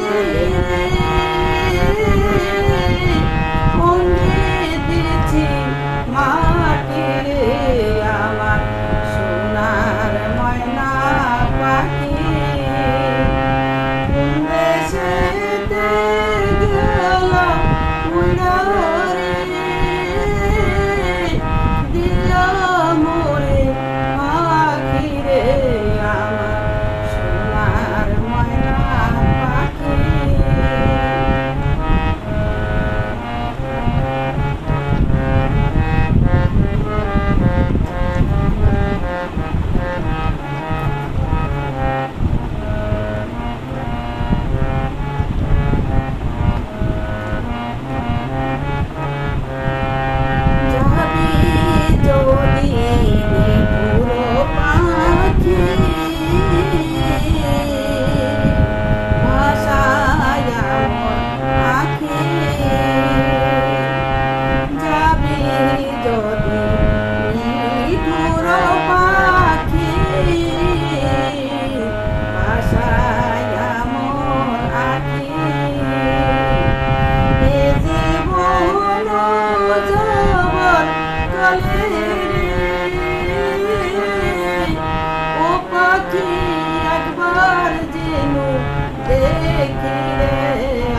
我以 ও পাখি একবার যেন দেখি রে